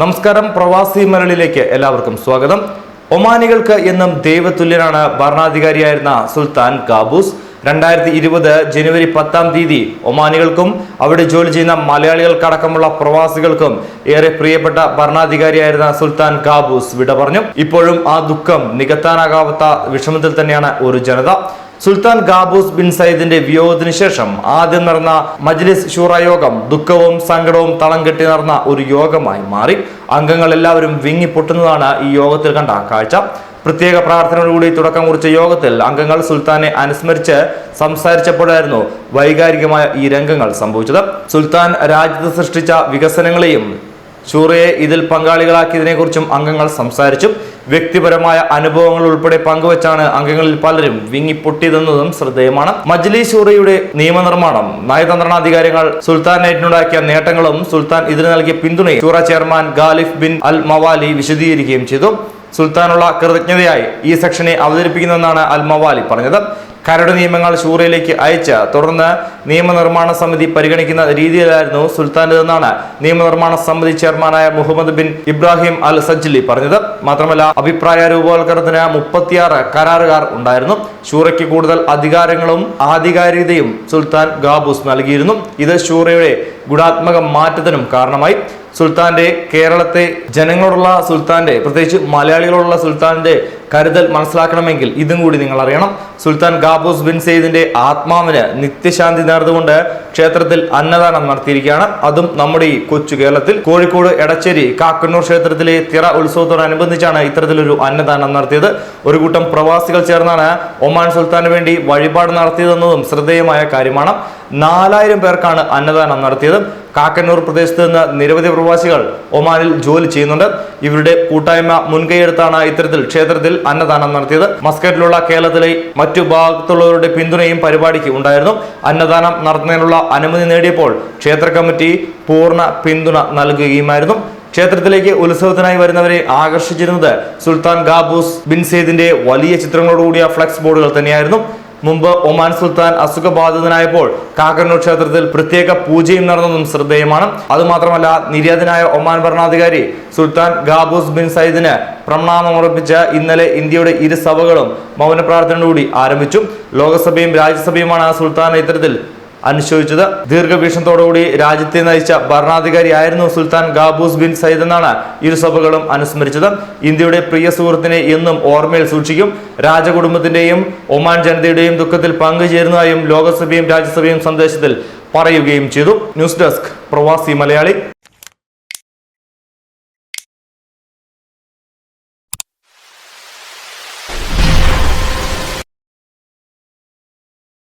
നമസ്കാരം പ്രവാസി മലളിലേക്ക് എല്ലാവർക്കും സ്വാഗതം. ഒമാനികൾക്ക് എന്നും ദൈവതുല്യനാണ് ഭരണാധികാരിയായിരുന്ന സുൽത്താൻ കാബൂസ് രണ്ടായിരത്തി ഇരുപത് ജനുവരി പത്താം തീയതി ഒമാനികൾക്കും അവിടെ ജോലി ചെയ്യുന്ന മലയാളികൾക്കടക്കമുള്ള പ്രവാസികൾക്കും ഏറെ പ്രിയപ്പെട്ട ഭരണാധികാരിയായിരുന്ന സുൽത്താൻ കാബൂസ് വിട പറഞ്ഞു. ഇപ്പോഴും ആ ദുഃഖം നികത്താനാകാത്ത വിഷമത്തിൽ തന്നെയാണ് ഒരു ജനത. സുൽത്താൻ ഗാബൂസ് ബിൻ സയ്യിദിന്റെ വിയോഗത്തിന് ശേഷം ആദ്യം നടന്ന മജ്ലിസ് ഷൂറ യോഗം ദുഃഖവും സങ്കടവും തളം കെട്ടി നടന്ന ഒരു യോഗമായി മാറി. അംഗങ്ങൾ എല്ലാവരും വിങ്ങി പൊട്ടുന്നതാണ് ഈ യോഗത്തിൽ കണ്ട കാഴ്ച. പ്രത്യേക പ്രാർത്ഥനയോടുകൂടി തുടക്കം കുറിച്ച യോഗത്തിൽ അംഗങ്ങൾ സുൽത്താനെ അനുസ്മരിച്ച് സംസാരിച്ചപ്പോഴായിരുന്നു വൈകാരികമായ ഈ രംഗങ്ങൾ സംഭവിച്ചത്. സുൽത്താൻ രാജ്യത്ത് സൃഷ്ടിച്ച വികസനങ്ങളെയും ഷൂറയെ ഇതിൽ പങ്കാളികളാക്കിയതിനെക്കുറിച്ചും അംഗങ്ങൾ സംസാരിച്ചു വ്യക്തിപരമായ അനുഭവങ്ങൾ ഉൾപ്പെടെ പങ്കുവച്ചാണ് അംഗങ്ങളിൽ പലരും വിങ്ങി പൊട്ടിയതെന്നതും ശ്രദ്ധേയമാണ്. മജ്ലി ഷൂറയുടെ നിയമനിർമ്മാണം നയതന്ത്രണാധികാരികൾ സുൽത്താനേറ്റിനുണ്ടാക്കിയ നേട്ടങ്ങളും സുൽത്താൻ ഇതിന് നൽകിയ പിന്തുണയും ഷൂറ ചെയർമാൻ ഗാലിഫ് ബിൻ അൽ മവാലി വിശദീകരിക്കുകയും ചെയ്തു. സുൽത്താനുള്ള കൃതജ്ഞതയായി ഈ സെക്ഷനെ അവതരിപ്പിക്കുന്നെന്നാണ് അൽമവാലി പറഞ്ഞത്. കരട് നിയമങ്ങൾ ഷൂറയിലേക്ക് അയച്ച് തുടർന്ന് നിയമനിർമ്മാണ സമിതി പരിഗണിക്കുന്ന രീതിയിലായിരുന്നു സുൽത്താന്റെതെന്നാണ് നിയമനിർമ്മാണ സമിതി ചെയർമാനായ Mohammed bin Ibrahim al Sajli പറഞ്ഞത്. മാത്രമല്ല അഭിപ്രായ രൂപവൽക്കരണത്തിന് മുപ്പത്തിയാറ് കരാറുകാർ ഉണ്ടായിരുന്നു. ഷൂറയ്ക്ക് കൂടുതൽ അധികാരങ്ങളും ആധികാരികതയും സുൽത്താൻ ഗാബൂസ് നൽകിയിരുന്നു. ഇത് ഷൂറയുടെ ഗുണാത്മക മാറ്റത്തിനും കാരണമായി. സുൽത്താന്റെ കേരളത്തെ ജനങ്ങളോടുള്ള സുൽത്താന്റെ പ്രത്യേകിച്ച് മലയാളികളോടുള്ള സുൽത്താന്റെ കരുതൽ മനസ്സിലാക്കണമെങ്കിൽ ഇതും കൂടി നിങ്ങൾ അറിയണം. സുൽത്താൻ ഗാബൂസ് ബിൻ സെയ്ദിന്റെ ആത്മാവിന് നിത്യശാന്തി നേർന്നുകൊണ്ട് ക്ഷേത്രത്തിൽ അന്നദാനം നടത്തിയിരിക്കുകയാണ്. അതും നമ്മുടെ ഈ കൊച്ചു കേരളത്തിൽ. കോഴിക്കോട് എടച്ചേരി കാക്കന്നൂർ ക്ഷേത്രത്തിലെ തിറ ഉത്സവത്തോടനുബന്ധിച്ചാണ് ഇത്തരത്തിലൊരു അന്നദാനം നടത്തിയത്. ഒരു കൂട്ടം പ്രവാസികൾ ചേർന്നാണ് ഒമാൻ സുൽത്താന് വേണ്ടി വഴിപാട് നടത്തിയതെന്നതും ശ്രദ്ധേയമായ കാര്യമാണ്. നാലായിരം പേർക്കാണ് അന്നദാനം നടത്തിയത്. കാക്കന്നൂർ പ്രദേശത്ത് നിന്ന് നിരവധി പ്രവാസികൾ ഒമാനിൽ ജോലി ചെയ്യുന്നുണ്ട്. ഇവരുടെ കൂട്ടായ്മ മുൻകൈയെടുത്താണ് ഇത്തരത്തിൽ ക്ഷേത്രത്തിൽ അന്നദാനം നടത്തിയത്. മസ്കറ്റിലുള്ള കേരളത്തിലെ മറ്റു ഭാഗത്തുള്ളവരുടെ പിന്തുണയും പരിപാടിക്ക് ഉണ്ടായിരുന്നു. അന്നദാനം നടത്തുന്നതിനുള്ള അനുമതി നേടിയപ്പോൾ ക്ഷേത്ര കമ്മിറ്റി പൂർണ പിന്തുണ നൽകുകയുമായിരുന്നു. ക്ഷേത്രത്തിലേക്ക് ഉത്സവത്തിനായി വരുന്നവരെ ആകർഷിച്ചിരുന്നത് സുൽത്താൻ ഗാബൂസ് ബിൻ സെയ്ദിന്റെ വലിയ ചിത്രങ്ങളോടുകൂടിയ ഫ്ലക്സ് ബോർഡുകൾ തന്നെയായിരുന്നു. മുമ്പ് ഒമാൻ സുൽത്താൻ അസുഖബാധിതനായപ്പോൾ കാക്കന്നൂർ ക്ഷേത്രത്തിൽ പ്രത്യേക പൂജയും നടന്നതും ശ്രദ്ധേയമാണ്. അതുമാത്രമല്ല നിര്യാതനായ ഒമാൻ ഭരണാധികാരി സുൽത്താൻ ഗാബൂസ് ബിൻ സയ്യിദിന് പ്രണാമമർപ്പിച്ച ഇന്നലെ ഇന്ത്യയുടെ ഇരു സഭകളും മൗന പ്രാർത്ഥനയോടുകൂടി ആരംഭിച്ചു. ലോകസഭയും രാജ്യസഭയുമാണ് സുൽത്താൻ ഇത്തരത്തിൽ അനുശോചിച്ചത്. ദീർഘവീക്ഷണത്തോടുകൂടി രാജ്യത്തെ നയിച്ച ഭരണാധികാരിയായിരുന്നു സുൽത്താൻ ഗാബൂസ് ബിൻ സയ്യിദ് എന്നാണ് ഇരുസഭകളും അനുസ്മരിച്ചത്. ഇന്ത്യയുടെ പ്രിയ സുഹൃത്തിനെ എന്നും ഓർമ്മയിൽ സൂക്ഷിക്കും. രാജകുടുംബത്തിന്റെയും ഒമാൻ ജനതയുടെയും ദുഃഖത്തിൽ പങ്കുചേരുന്നതായും ലോകസഭയും രാജ്യസഭയും സന്ദേശത്തിൽ പറയുകയും ചെയ്തു. ന്യൂസ് ഡെസ്ക് പ്രവാസി മലയാളി.